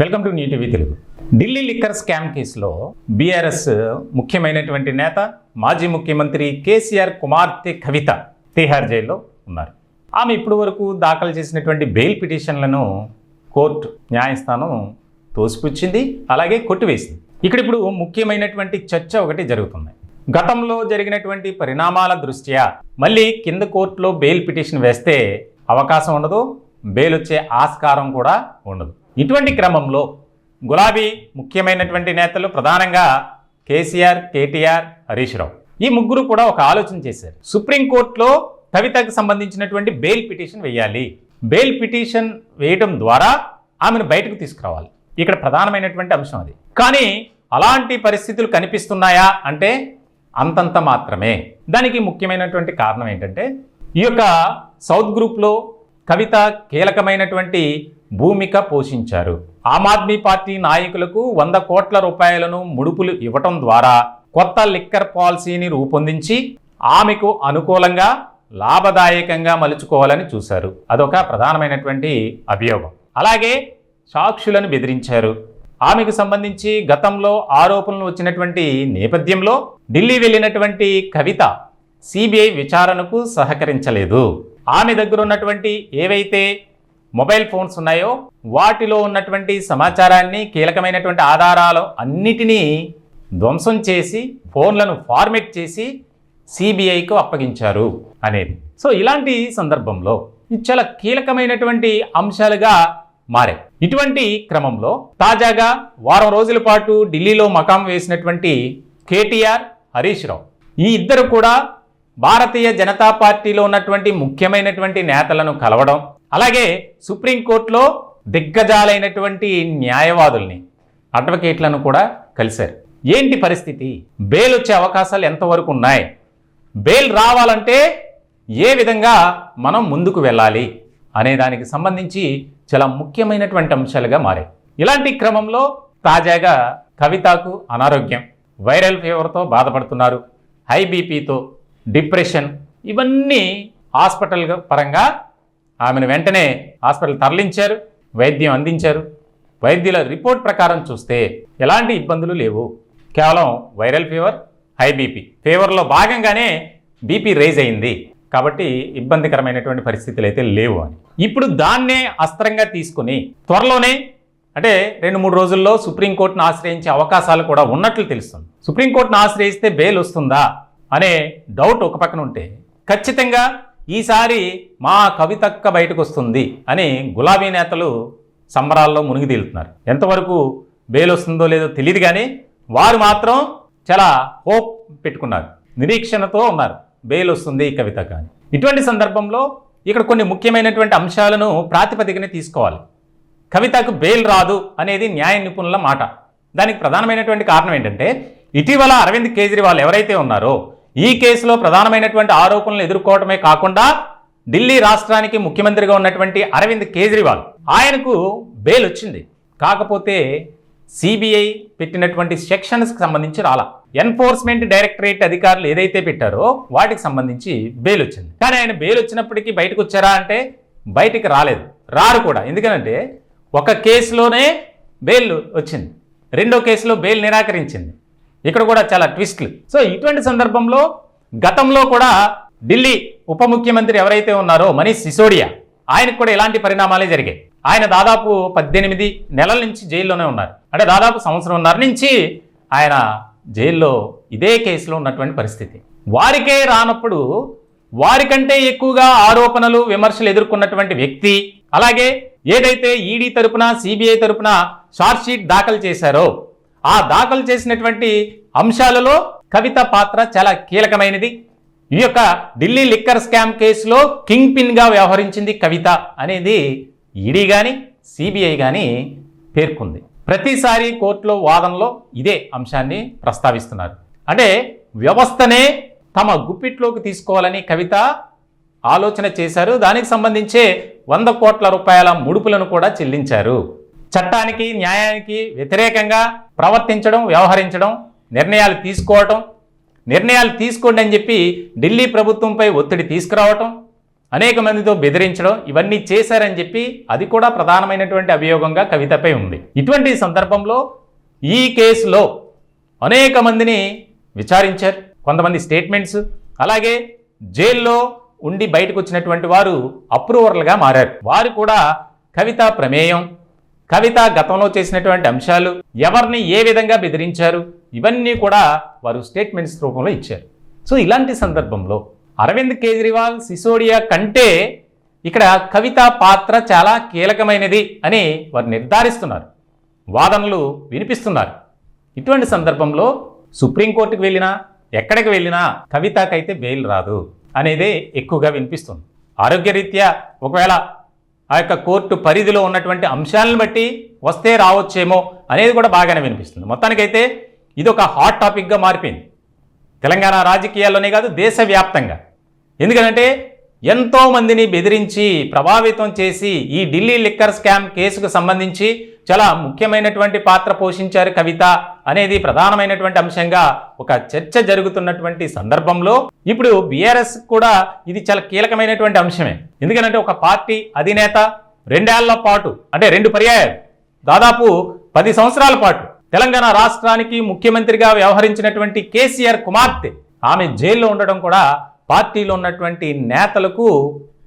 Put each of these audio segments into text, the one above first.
Welcome to new TV Telugu. Delhi liquor scam కేసులో BRS ముఖ్యమైనటువంటి నేత మాజీ ముఖ్యమంత్రి కేసీఆర్ కుమార్తె కవిత తిహార్ జైల్లో ఉన్నారు. ఆమె ఇప్పటి వరకు దాఖలు చేసినటువంటి బెయిల్ పిటిషన్లను కోర్టు న్యాయస్థానం తోసిపుచ్చింది అలాగే కొట్టివేసింది. ఇక్కడ ఇప్పుడు ముఖ్యమైనటువంటి చర్చ ఒకటి జరుగుతుంది. గతంలో జరిగినటువంటి పరిణామాల దృష్ట్యా మళ్ళీ కింద కోర్టులో బెయిల్ పిటిషన్ వేస్తే అవకాశం ఉండదు బెయిల్ వచ్చే ఆస్కారం కూడా ఉండదు. ఇటువంటి క్రమంలో గులాబీ ముఖ్యమైనటువంటి నేతలు ప్రధానంగా కేసీఆర్ కేటీఆర్ హరీష్ రావు. ఈ ముగ్గురు కూడా ఒక ఆలోచన చేశారు. సుప్రీంకోర్టులో కవితకు సంబంధించినటువంటి బెయిల్ పిటిషన్ వేయాలి. బెయిల్ పిటిషన్ వేయడం ద్వారా ఆమెను బయటకు తీసుకురావాలి. ఇక్కడ ప్రధానమైనటువంటి అంశం అది. కానీ అలాంటి పరిస్థితులు కనిపిస్తున్నాయా అంటే అంతంత మాత్రమే. దానికి ముఖ్యమైనటువంటి కారణం ఏంటంటే ఈ యొక్క సౌత్ గ్రూప్లో కవిత కీలకమైనటువంటి భూమిక పోషించారు. ఆమ్ ఆద్మీ పార్టీ నాయకులకు వంద కోట్ల రూపాయలను ముడుపులు ఇవ్వటం ద్వారా కొత్త లిక్కర్ పాలసీని రూపొందించి ఆమెకు అనుకూలంగా లాభదాయకంగా మలుచుకోవాలని చూశారు. అదొక ప్రధానమైనటువంటి అభియోగం. అలాగే సాక్షులను బెదిరించారు. ఆమెకు సంబంధించి గతంలో ఆరోపణలు వచ్చినటువంటి నేపథ్యంలో ఢిల్లీ వెళ్ళినటువంటి కవిత సిబిఐ విచారణకు సహకరించలేదు. ఆమె దగ్గర ఉన్నటువంటి ఏవైతే మొబైల్ ఫోన్స్ ఉన్నాయో వాటిలో ఉన్నటువంటి సమాచారాన్ని కీలకమైనటువంటి ఆధారాలు అన్నిటినీ ధ్వంసం చేసి ఫోన్లను ఫార్మేట్ చేసి సిబిఐకు అప్పగించారు అనేది. సో ఇలాంటి సందర్భంలో ఇది చాలా కీలకమైనటువంటి అంశాలుగా మారాయి. ఇటువంటి క్రమంలో తాజాగా వారం రోజుల పాటు ఢిల్లీలో మకాం వేసినటువంటి కేటీఆర్ హరీష్ రావు. ఈ ఇద్దరు కూడా భారతీయ జనతా పార్టీలో ఉన్నటువంటి ముఖ్యమైనటువంటి నేతలను కలవడం అలాగే సుప్రీంకోర్టులో దిగ్గజాలైనటువంటి న్యాయవాదుల్ని అడ్వకేట్లను కూడా కలిశారు. ఏంటి పరిస్థితి? బెయిల్ వచ్చే అవకాశాలు ఎంతవరకు ఉన్నాయి? బెయిల్ రావాలంటే ఏ విధంగా మనం ముందుకు వెళ్ళాలి అనే దానికి సంబంధించి చాలా ముఖ్యమైనటువంటి అంశాలుగా మారాయి. ఇలాంటి క్రమంలో తాజాగా కవితకు అనారోగ్యం వైరల్ ఫీవర్తో బాధపడుతున్నారు హై బీపీతో డిప్రెషన్ ఇవన్నీ హాస్పిటల్ పరంగా ఆమెను వెంటనే హాస్పిటల్ తరలించారు వైద్యం అందించారు. వైద్యుల రిపోర్ట్ ప్రకారం చూస్తే ఎలాంటి ఇబ్బందులు లేవు. కేవలం వైరల్ ఫీవర్ హై బీపీ. ఫీవర్లో భాగంగానే బీపీ రైజ్ అయింది. కాబట్టి ఇబ్బందికరమైనటువంటి పరిస్థితులు అయితే లేవు అని. ఇప్పుడు దాన్నే అస్త్రంగా తీసుకుని త్వరలోనే అంటే రెండు మూడు రోజుల్లో సుప్రీంకోర్టును ఆశ్రయించే అవకాశాలు కూడా ఉన్నట్లు తెలుస్తుంది. సుప్రీంకోర్టును ఆశ్రయిస్తే బెయిల్ వస్తుందా అనే డౌట్ ఒక పక్కన ఉంటే ఖచ్చితంగా ఈసారి మా కవితక్క బయటకు వస్తుంది అని గులాబీ నేతలు సంబరాల్లో మునిగి తేలుతున్నారు. ఎంతవరకు బెయిల్ వస్తుందో లేదో తెలియదు కానీ వారు మాత్రం చాలా హోప్ పెట్టుకున్నారు. నిరీక్షణతో ఉన్నారు. బెయిల్ వస్తుంది ఈ కవిత కానీ ఇటువంటి సందర్భంలో ఇక్కడ కొన్ని ముఖ్యమైనటువంటి అంశాలను ప్రాతిపదికనే తీసుకోవాలి. కవితకు బెయిల్ రాదు అనేది న్యాయ నిపుణుల మాట. దానికి ప్రధానమైనటువంటి కారణం ఏంటంటే ఇటీవల అరవింద్ కేజ్రీవాల్ ఎవరైతే ఉన్నారో ఈ కేసులో ప్రధానమైనటువంటి ఆరోపణలు ఎదుర్కోవటమే కాకుండా ఢిల్లీ రాష్ట్రానికి ముఖ్యమంత్రిగా ఉన్నటువంటి అరవింద్ కేజ్రీవాల్ ఆయనకు బెయిల్ వచ్చింది. కాకపోతే సిబిఐ పెట్టినటువంటి సెక్షన్స్కి సంబంధించి రాలా. ఎన్ఫోర్స్మెంట్ డైరెక్టరేట్ అధికారులు ఏదైతే పెట్టారో వాటికి సంబంధించి బెయిల్ వచ్చింది. కానీ ఆయన బెయిల్ వచ్చినప్పటికీ బయటకు వచ్చారా అంటే బయటికి రాలేదు. రారు కూడా. ఎందుకంటే ఒక కేసులోనే బెయిల్ వచ్చింది. రెండో కేసులో బెయిల్ నిరాకరించింది. ఇక్కడ కూడా చాలా ట్విస్ట్లు. సో ఇటువంటి సందర్భంలో గతంలో కూడా ఢిల్లీ ఉప ముఖ్యమంత్రి ఎవరైతే ఉన్నారో మనీష్ సిసోడియా ఆయనకు కూడా ఇలాంటి పరిణామాలే జరిగాయి. ఆయన దాదాపు పద్దెనిమిది నెలల నుంచి జైల్లోనే ఉన్నారు. అంటే దాదాపు సంవత్సరంన్నర నుంచి ఆయన జైల్లో ఇదే కేసులో ఉన్నటువంటి పరిస్థితి. వారికే రానప్పుడు వారికంటే ఎక్కువగా ఆరోపణలు విమర్శలు ఎదుర్కొన్నటువంటి వ్యక్తి అలాగే ఏదైతే ఈడీ తరపున సిబిఐ తరపున షార్ట్ దాఖలు చేశారో ఆ దాఖలు చేసినటువంటి అంశాలలో కవిత పాత్ర చాలా కీలకమైనది. ఈ యొక్క ఢిల్లీ లిక్కర్ స్కామ్ కేసులో కింగ్ పిన్గా వ్యవహరించింది కవిత అనేది ఈడీ కానీ సిబిఐ కానీ పేర్కొంది. ప్రతిసారి కోర్టులో వాదనలో ఇదే అంశాన్ని ప్రస్తావిస్తున్నారు. అంటే వ్యవస్థనే తమ గుప్పిట్లోకి తీసుకోవాలని కవిత ఆలోచన చేశారు. దానికి సంబంధించే వంద కోట్ల రూపాయల ముడుపులను కూడా చెల్లించారు. చట్టానికి న్యాయానికి వ్యతిరేకంగా ప్రవర్తించడం వ్యవహరించడం నిర్ణయాలు తీసుకోవటం నిర్ణయాలు తీసుకోండి అని చెప్పి ఢిల్లీ ప్రభుత్వంపై ఒత్తిడి తీసుకురావటం అనేక మందితో బెదిరించడం ఇవన్నీ చేశారని చెప్పి అది కూడా ప్రధానమైనటువంటి అభియోగంగా కవితపై ఉంది. ఇటువంటి సందర్భంలో ఈ కేసులో అనేక మందిని విచారించారు. కొంతమంది స్టేట్మెంట్స్ అలాగే జైల్లో ఉండి బయటకు వచ్చినటువంటి వారు అప్రూవర్లుగా మారారు. వారు కూడా కవిత ప్రమేయం కవిత గతంలో చేసినటువంటి అంశాలు ఎవరిని ఏ విధంగా బెదిరించారు? ఇవన్నీ కూడా వారు స్టేట్మెంట్స్ రూపంలో ఇచ్చారు. సో ఇలాంటి సందర్భంలో అరవింద్ కేజ్రీవాల్ సిసోడియా కంటే ఇక్కడ కవిత పాత్ర చాలా కీలకమైనది అని వారు నిర్ధారిస్తున్నారు. వాదనలు వినిపిస్తున్నారు. ఇటువంటి సందర్భంలో సుప్రీంకోర్టుకు వెళ్ళినా ఎక్కడికి వెళ్ళినా కవితకైతే బెయిల్ రాదు అనేది ఎక్కువగా వినిపిస్తుంది. ఆరోగ్యరీత్యా ఒకవేళ ఆ యొక్క కోర్టు పరిధిలో ఉన్నటువంటి అంశాలను బట్టి వస్తే రావచ్చేమో అనేది కూడా బాగానే వినిపిస్తుంది. మొత్తానికైతే ఇది ఒక హాట్ టాపిక్గా మారిపోయింది. తెలంగాణ రాజకీయాల్లోనే కాదు దేశవ్యాప్తంగా. ఎందుకంటే ఎంతో మందిని బెదిరించి ప్రభావితం చేసి ఈ ఢిల్లీ లిక్కర్ స్కామ్ కేసుకు సంబంధించి చాలా ముఖ్యమైనటువంటి పాత్ర పోషించారు కవిత అనేది ప్రధానమైనటువంటి అంశంగా ఒక చర్చ జరుగుతున్నటువంటి సందర్భంలో. ఇప్పుడు బీఆర్ఎస్ కూడా ఇది చాలా కీలకమైనటువంటి అంశమే. ఎందుకంటే ఒక పార్టీ అధినేత రెండేళ్ళ పాటు అంటే రెండు పర్యాయాలు దాదాపు పది సంవత్సరాల పాటు తెలంగాణ రాష్ట్రానికి ముఖ్యమంత్రిగా వ్యవహరించినటువంటి కేసీఆర్ కుమార్తె ఆమె జైల్లో ఉండడం కూడా పార్టీలో ఉన్నటువంటి నేతలకు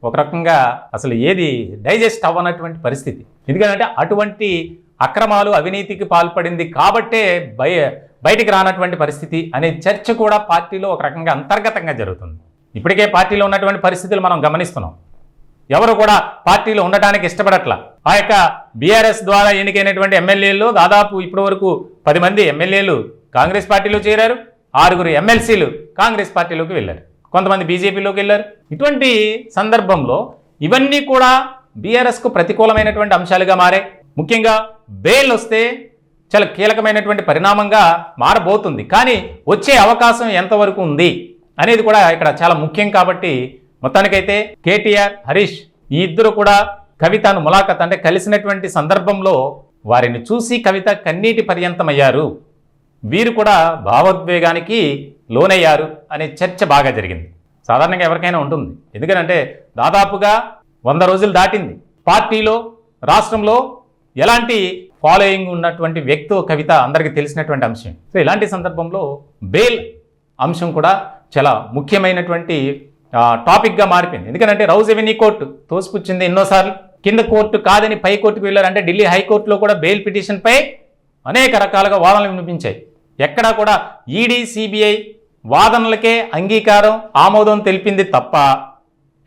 ఒక రకంగా అసలు ఏది డైజెస్ట్ అవ్వనటువంటి పరిస్థితి. ఎందుకంటే అటువంటి అక్రమాలు అవినీతికి పాల్పడింది కాబట్టే బయ బయటికి రానటువంటి పరిస్థితి అనే చర్చ కూడా పార్టీలో ఒక రకంగా అంతర్గతంగా జరుగుతుంది. ఇప్పటికే పార్టీలో ఉన్నటువంటి పరిస్థితులు మనం గమనిస్తున్నాం. ఎవరు కూడా పార్టీలో ఉండటానికి ఇష్టపడట్ల. ఆ యొక్క బీఆర్ఎస్ ద్వారా ఎన్నికైనటువంటి ఎమ్మెల్యేలు దాదాపు ఇప్పటి వరకు పది మంది ఎమ్మెల్యేలు కాంగ్రెస్ పార్టీలో చేరారు. ఆరుగురు ఎమ్మెల్సీలు కాంగ్రెస్ పార్టీలోకి వెళ్ళారు. కొంతమంది బీజేపీలోకి వెళ్ళారు. ఇటువంటి సందర్భంలో ఇవన్నీ కూడా బీఆర్ఎస్కు ప్రతికూలమైనటువంటి అంశాలుగా మారే ముఖ్యంగా బెయిల్ వస్తే చాలా కీలకమైనటువంటి పరిణామంగా మారబోతుంది. కానీ వచ్చే అవకాశం ఎంతవరకు ఉంది అనేది కూడా ఇక్కడ చాలా ముఖ్యం కాబట్టి మొత్తానికైతే కేటీఆర్ హరీష్ ఈ ఇద్దరు కూడా కవితను ములాఖత్ అంటే కలిసినటువంటి సందర్భంలో వారిని చూసి కవిత కన్నీటి పర్యంతమయ్యారు. వీరు కూడా భావోద్వేగానికి లోనయ్యారు అనే చర్చ బాగా జరిగింది. సాధారణంగా ఎవరికైనా ఉంటుంది. ఎందుకంటే దాదాపుగా వంద రోజులు దాటింది. పార్టీలో రాష్ట్రంలో ఎలాంటి ఫాలోయింగ్ ఉన్నటువంటి వ్యక్తి కవిత అందరికీ తెలిసినటువంటి అంశం. సో ఇలాంటి సందర్భంలో బెయిల్ అంశం కూడా చాలా ముఖ్యమైనటువంటి టాపిక్గా మారిపోయింది. ఎందుకంటే రౌజ్ ఎవెన్యూ కోర్టు తోసిపుచ్చింది ఎన్నోసార్లు. కింద కోర్టు కాదని పై కోర్టుకు వెళ్ళారంటే ఢిల్లీ హైకోర్టులో కూడా బెయిల్ పిటిషన్పై అనేక రకాలుగా వాదనలు వినిపించాయి. ఎక్కడా కూడా ఈడీ సిబిఐ వాదనలకే అంగీకారం ఆమోదం తెలిపింది తప్ప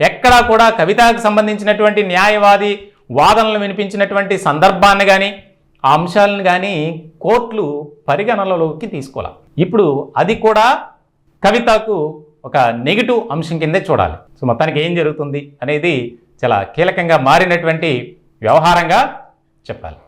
ఎక్కడా కూడా కవితకు సంబంధించినటువంటి న్యాయవాది వాదనలు వినిపించినటువంటి సందర్భాన్ని కానీ ఆ అంశాలను కానీ కోర్టులు పరిగణనలోకి తీసుకోవాలి ఇప్పుడు అది కూడా కవితకు ఒక నెగిటివ్ అంశం కిందే చూడాలి. సో మొత్తానికి ఏం జరుగుతుంది అనేది చాలా కీలకంగా మారినటువంటి వ్యవహారంగా చెప్పాలి.